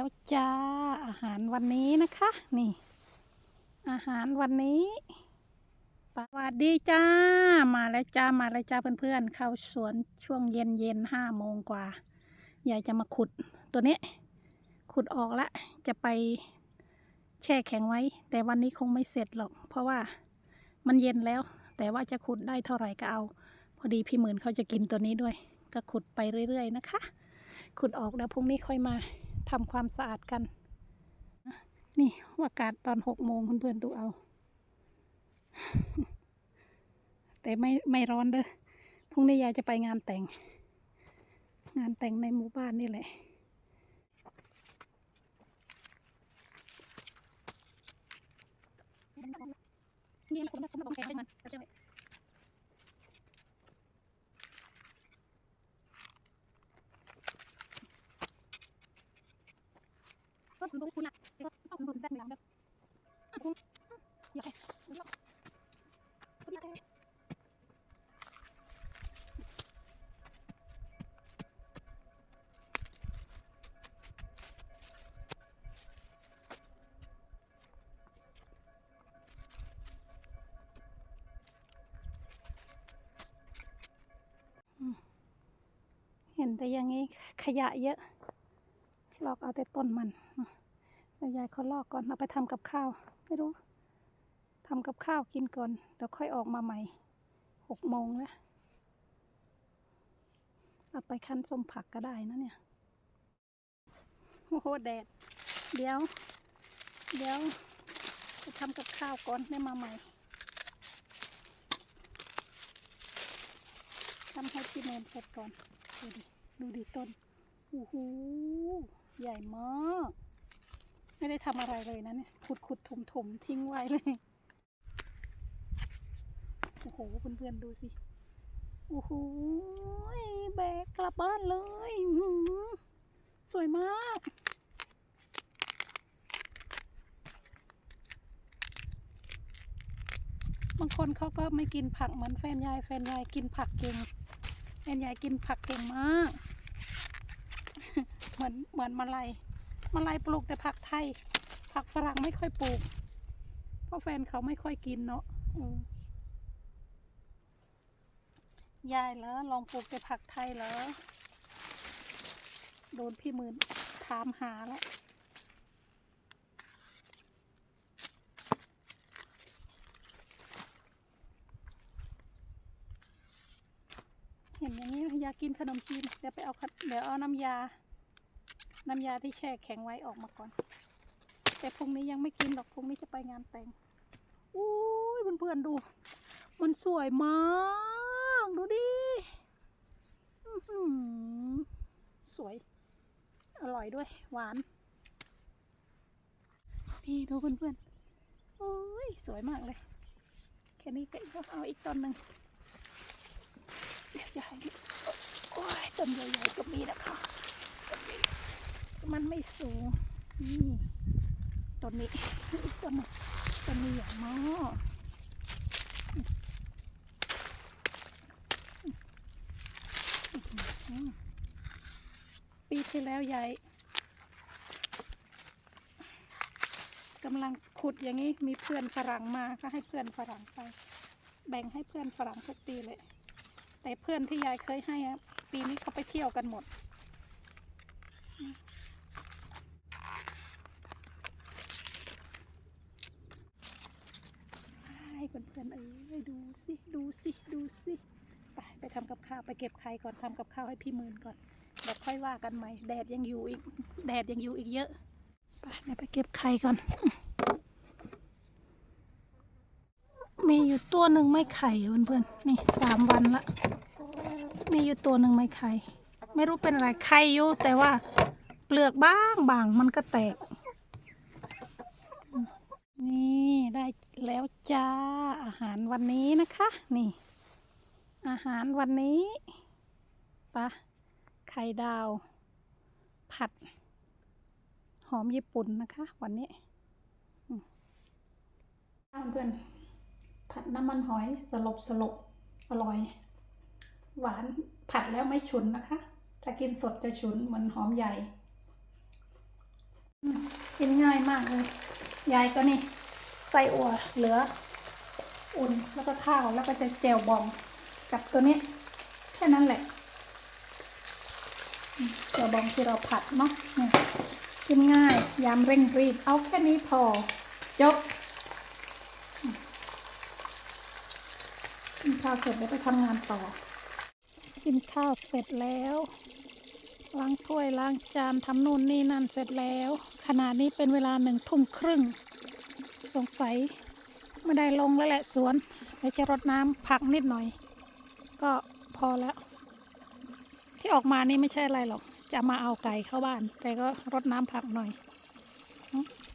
แล้วจ้า อาหารวันนี้นะคะ นี่ อาหารวันนี้สวัสดีจ้า มาแล้วจ้ามาแล้วจ้าเพื่อนๆ เข้าสวนช่วงเย็นเย็นห้าโมงกว่ายายจะมาขุดตัวนี้ ขุดออกละ จะไปแช่แข็งไว้ แต่วันนี้คงไม่เสร็จหรอก เพราะว่ามันเย็นแล้ว แต่ว่าจะขุดได้เท่าไหร่ก็เอา พอดีพี่หมื่นเขาจะกินตัวนี้ด้วย ก็ขุดไปเรื่อยๆนะคะ ขุดออกแล้วพรุ่งนี้ค่อยมา ทำความสะอาดกัน นี่อากาศตอนหกโมงเพื่อนๆดูเอา แต่ไม่ไม่ร้อนเด้อพรุ่งนี้ยายจะไปงานแต่ง งานแต่งในหมู่บ้านนี่แหละนี่แหละคุณรู้คุณละก็ต้องคุณได้ไหมล่ะแบบคุณอย่าไปอย่าไปคุณอย่าไป เห็นแต่อย่างนี้ขยะเยอะ ลอกเอาแต่ต้นมันแล้วยายเขาลอกก่อน เอาไปทำกับข้าว ไม่รู้ทำกับข้าวกินก่อน เดี๋ยวค่อยออกมาใหม่หกโมงแล้ว เอาไปคั้นส้มผักก็ได้นะเนี่ย โอ้โหแดด เดี๋ยว เดี๋ยวไปทำกับข้าวก่อนไม่มาใหม่ทำให้พี่เนนเสร็จก่อน ดูดิ ดูดิต้น โอ้โห ใหญ่มาก ไม่ได้ทำอะไรเลยนะเนี่ยขุดขุดถมถมทิ้งไว้เลย โอ้โหเพื่อนๆดูสิ โอ้โหแบกกลับบ้านเลยสวยมาก บางคนเขาก็ไม่กินผักเหมือนแฟนยาย แฟนยายกินผักเก่ง แฟนยายกินผักเก่งมาก เหมือนเหมือนมาลายมาลายปลูกแต่ผักไทย ผักฝรั่งไม่ค่อยปลูก เพราะแฟนเขาไม่ค่อยกินเนาะยายเหรอลองปลูกแต่ผักไทยเหรอโดนพี่หมื่นถามหาแล้วเห็นอย่างนี้อยากกินขนมจีนเดี๋ยวไปเอาเดี๋ยวเอาน้ำยา น้ำยาที่แช่แข็งไว้ออกมาก่อน แต่พรุ่งนี้ยังไม่กินหรอกพรุ่งนี้จะไปงานแต่งอุ้ยเพื่อนๆดู มันสวยมาก ดูดิสวย อร่อยด้วย หวาน นี่ดูเพื่อนๆโอ้ยสวยมากเลย แค่นี้ก็เอาอีกต้นหนึ่งเดี๋ยวให้ดูโอ้ยต้นใหญ่ๆก็มีนะคะ มันไม่สูง นี่ต้นนี้อีกต้นนึงต้นนี้ใหญ่มากอืมปีที่แล้วยายกำลังขุดอย่างนี้มีเพื่อนฝรั่งมาก็ให้เพื่อนฝรั่งไป แบ่งให้เพื่อนฝรั่งทุกปีเลย แต่เพื่อนที่ยายเคยให้ปีนี้เขาไปเที่ยวกันหมด ให้เพื่ อนเอ้ยดูสิดูสิดูสิไปไปทำกับข้าวไปเก็บไข่ก่อนทำกับข้าวให้พี่หมื่นก่อนเดี๋ยวค่อยว่ากันใหม่แดดยังอยู่อีก แดดยังอยู่อีกเยอะไปเดี๋ยวไปเก็บไข่ก่อน มีอยู่ตัวหนึ่งไม่ไข่เพื่อนๆนี่สามวันละ มีอยู่ตัวหนึ่งไม่ไข่ไม่รู้เป็นอะไรไข่อยู่แต่ว่าเปลือกบ้างบางมันก็แตก นี่ได้แล้วจ้า อาหารวันนี้นะคะ นี่ อาหารวันนี้ปะไข่ดาว ผัด หอมญี่ปุ่นนะคะ วันนี้อืมเพื่อนๆผัดน้ำมันหอยสลบสลบอร่อย หวานผัดแล้วไม่ฉุนนะคะ ถ้ากินสดจะฉุนเหมือนหอมใหญ่ กินง่ายมากเลย ยายก็นี่ใส่อัวเหลือ อุ่นแล้วก็ข้าวแล้วก็จะแจวบองกับตัวนี้แค่นั้นแหละแจวบองที่เราผัดเนาะกินง่ายยามเร่งรีบ เอาแค่นี้พอจบกินข้าวเสร็จแล้วไปทำงานต่อ กินข้าวเสร็จแล้ว ล้างถ้วยล้างจานทำนู่นนี่นั่นเสร็จแล้ว ขณะนี้เป็นเวลาหนึ่งทุ่มครึ่ง สงสัยไม่ได้ลงแล้วแหละสวนเดี๋ยวจะรดน้ำผักนิดหน่อย ก็พอแล้ว ที่ออกมานี่ไม่ใช่อะไรหรอก จะมาเอาไก่เข้าบ้าน แต่ก็รดน้ำผักหน่อย